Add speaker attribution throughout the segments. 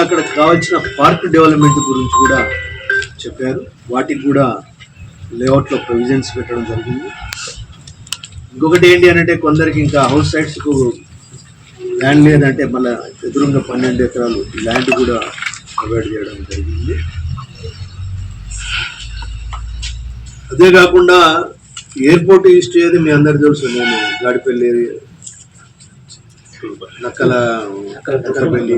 Speaker 1: అక్కడ కావాల్సిన park development గురించి కూడా చెప్పారు. వాటికి కూడా లేఅవుట్లో ప్రొవిజన్స్ పెట్టడం జరిగింది. ఇంకొకటి ఏంటి అని అంటే కొందరికి ఇంకా హౌస్ సైట్స్కు ల్యాండ్ లేదంటే మళ్ళీ ఎదురుగా పన్నెండు ఎకరాలు ల్యాండ్ కూడా ప్రొవైడ్ చేయడం జరిగింది. అదే కాకుండా ఎయిర్పోర్ట్ హిస్టరీ అది మీ అందరు తెలుసు. నేను గాడిపల్లి నక్కల నక్కలపల్లి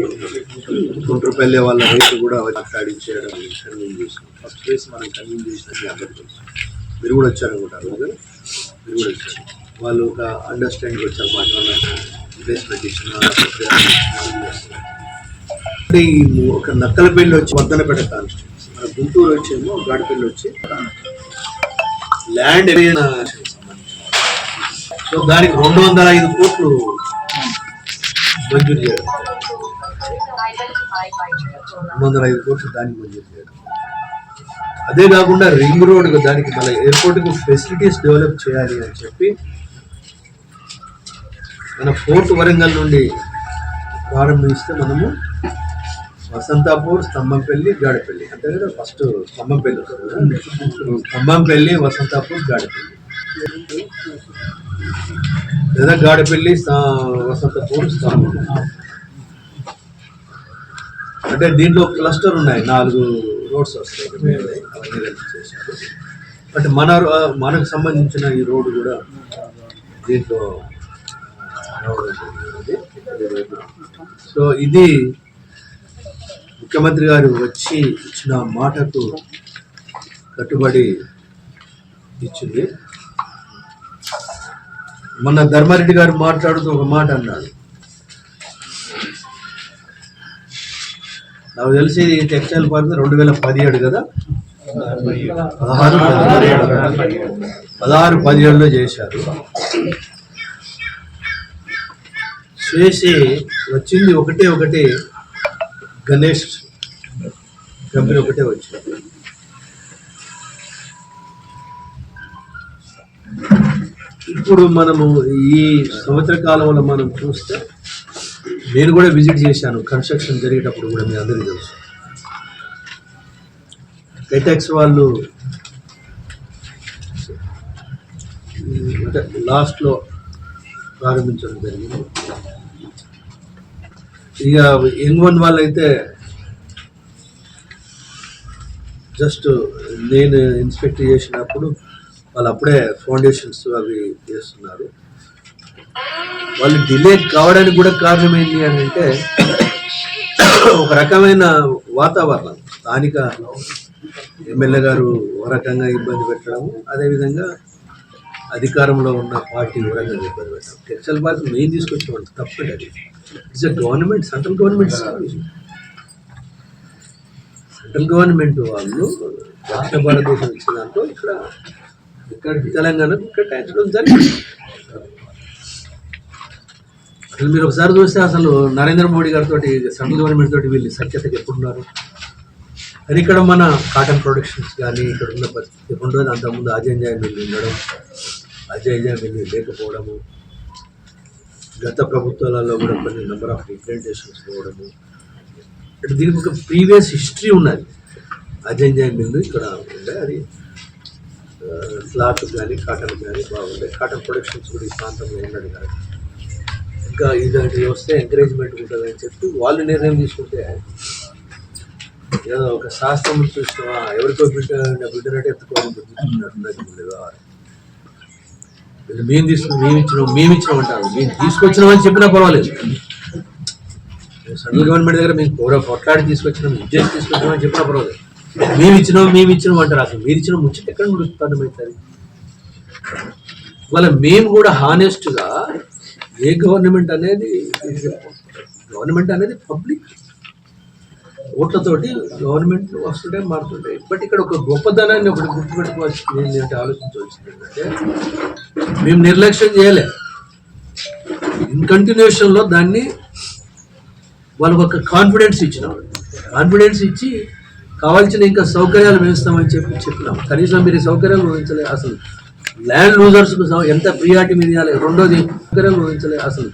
Speaker 1: కుంట్రపల్లి వాళ్ళ రైతు కూడా మాట్లాడించేయడం కన్వీన్ చేసినాం ఫస్ట్ ప్లేస్ మనం కన్వీన్ చేసిన మీ అందరికీ మీరు కూడా వచ్చారనుకుంటారు కదా? మీరు కూడా వచ్చారు. వాళ్ళు ఒక అండర్స్టాండింగ్ వచ్చారు మాట ప్లేస్మెంట్ ఇచ్చిన అంటే ఈ ఒక నక్కలపల్లి వచ్చి వద్దన పెడతాను మన గుంటూరు వచ్చేమో గాడిపల్లి వచ్చి ల్యాండ్ ఏరియా సో దానికి రెండు వందల ఐదు కోట్లు మంజూరు చేయడం రెండు వందల ఐదు కోట్లు దానికి మంజూరు చేయడం. అదే కాకుండా రింగ్ రోడ్ దానికి మన ఎయిర్పోర్ట్కి ఫెసిలిటీస్ డెవలప్ చేయాలి అని చెప్పి మన ఫోర్ట్ వరంగల్ నుండి ప్రారంభిస్తే మనము వసంతాపూర్ స్తంభంపల్లి గాడిపల్లి. అంతే కదా? ఫస్ట్ స్తంభంపల్లి. స్తంభంపల్లి వసంతాపూర్ గాడిపల్లి. లేదా గాడిపల్లి వసంతపూర్ స్థానం అంటే దీంట్లో క్లస్టర్ ఉన్నాయి నాలుగు రోడ్స్ వస్తాయి. అవన్నీ బట్ మన మనకు సంబంధించిన ఈ రోడ్డు కూడా దీంట్లో సో ఇది ముఖ్యమంత్రి గారు వచ్చి ఇచ్చిన మాటకు కట్టుబడి ఇచ్చింది. మొన్న ధర్మారెడ్డి గారు మాట్లాడుతూ ఒక మాట అన్నాడు. నాకు తెలిసి టెక్స్టైల్ పార్క్ రెండు వేల పదిహేడు కదా? పదహారు పదహారు పదిహేడులో చేశారు. చేసి వచ్చింది ఒకటే ఒకటి. గణేష్ కంపెనీ ఒకటే వచ్చింది. ఇప్పుడు మనము ఈ సంవత్సర కాలంలో మనం చూస్తే నేను కూడా విజిట్ చేశాను. కన్స్ట్రక్షన్ జరిగేటప్పుడు కూడా మీ అందరికీ తెలుసు. కైటెక్స్ వాళ్ళు అంటే లాస్ట్లో ప్రారంభించడం జరిగింది. ఇక యంగ్ వన్ వాళ్ళైతే జస్ట్ నేను ఇన్స్పెక్ట్ చేసినప్పుడు వాళ్ళు అప్పుడే ఫౌండేషన్స్ అవి చేస్తున్నారు. వాళ్ళు డిలే కావడానికి కూడా కారణం ఏంటి అని అంటే ఒక రకమైన వాతావరణం స్థానిక ఎమ్మెల్యే గారు ఒక రకంగా ఇబ్బంది పెట్టడము అదేవిధంగా అధికారంలో ఉన్న పార్టీ ఒక ఇబ్బంది పెట్టడం. టెక్స్టైల్ పార్క్ మెయిన్ తీసుకొచ్చిన తప్పండి అది. It's government central government central government వాళ్ళు దక్షిణ భారతదేశం ఇచ్చిన దాంట్లో ఇక్కడ తెలంగాణకు కేటాయించడం జరిగింది. అసలు మీరు ఒకసారి చూస్తే అసలు నరేంద్ర మోడీ గారితో సెంట్రల్ గవర్నమెంట్ తోటి వీళ్ళు సఖ్యతకి ఎప్పుడున్నారు అది ఇక్కడ మన కాటన్ ప్రొడక్షన్స్ కానీ ఇక్కడ ఉన్న పరిస్థితి ఉండదు అంతకుముందు అజయ్ మిల్లు ఉండడం అజయ్ జయ మిల్లు లేకపోవడము గత ప్రభుత్వాలలో కూడా కొన్ని నెంబర్ ఆఫ్ ఇంప్లిమెంటేషన్స్ పోవడము. అంటే దీనికి ఒక ప్రీవియస్ హిస్టరీ ఉన్నది. అజయ్ జయ మిల్లు ఇక్కడ ఉండే అది క్లాత్ కానీ కాటన్ కానీ బాగుండే కాటన్ ప్రొడక్షన్స్ కూడా ఈ ప్రాంతంలో ఉన్నది కదా. ఇంకా ఇలాంటి వస్తే ఎంకరేజ్మెంట్ ఉంటుంది అని చెప్పి వాళ్ళు నిర్ణయం తీసుకుంటే ఏదో ఒక శాస్త్రం చూసినా ఎవరితో బిడ్డ బిడ్డనట్టు ఎత్తుకోవాలని వ్యవహారం వీళ్ళు మేము తీసుకుని మేము ఇచ్చినాం మేము ఇచ్చినాం అంటారు. మేము తీసుకొచ్చినామని చెప్పినా పర్వాలేదు. సెంట్రల్ గవర్నమెంట్ దగ్గర మేము కూర కొట్లాడి తీసుకొచ్చినాం ఇచ్చేసి తీసుకొచ్చినామని చెప్పినా పర్వాలేదు. మేము ఇచ్చినాం మేము ఇచ్చినాం అంటారు అసలు మీరు ఇచ్చిన ముచ్చట ఎక్కడ ఉత్పన్నమవుతుంది వాళ్ళ మేము కూడా హానెస్ట్గా ఏ గవర్నమెంట్ అనేది గవర్నమెంట్ అనేది పబ్లిక్ ఓట్లతోటి గవర్నమెంట్ వస్తుంటే మారుతుంటాయి బట్ ఇక్కడ ఒక గొప్పదనాన్ని ఒకటి గుర్తుపెట్టుకోవాల్సింది ఏంటంటే ఆలోచించవలసింది ఏంటంటే మేము నిర్లక్ష్యం చేయలే. ఇన్ కంటిన్యూషన్లో దాన్ని వాళ్ళకు ఒక కాన్ఫిడెన్స్ ఇచ్చినాం. కాన్ఫిడెన్స్ ఇచ్చి కావాల్సిన ఇంకా సౌకర్యాలు పెంచుతామని చెప్పి చెప్పినాం. కనీసం మీరు సౌకర్యాలు పెంచలే అసలు. ల్యాండ్ లూజర్స్కు ఎంత ప్రియారిటీ మీద ఇవ్వాలి? రెండోది సౌకర్యాలు ఊహించలే అసలు.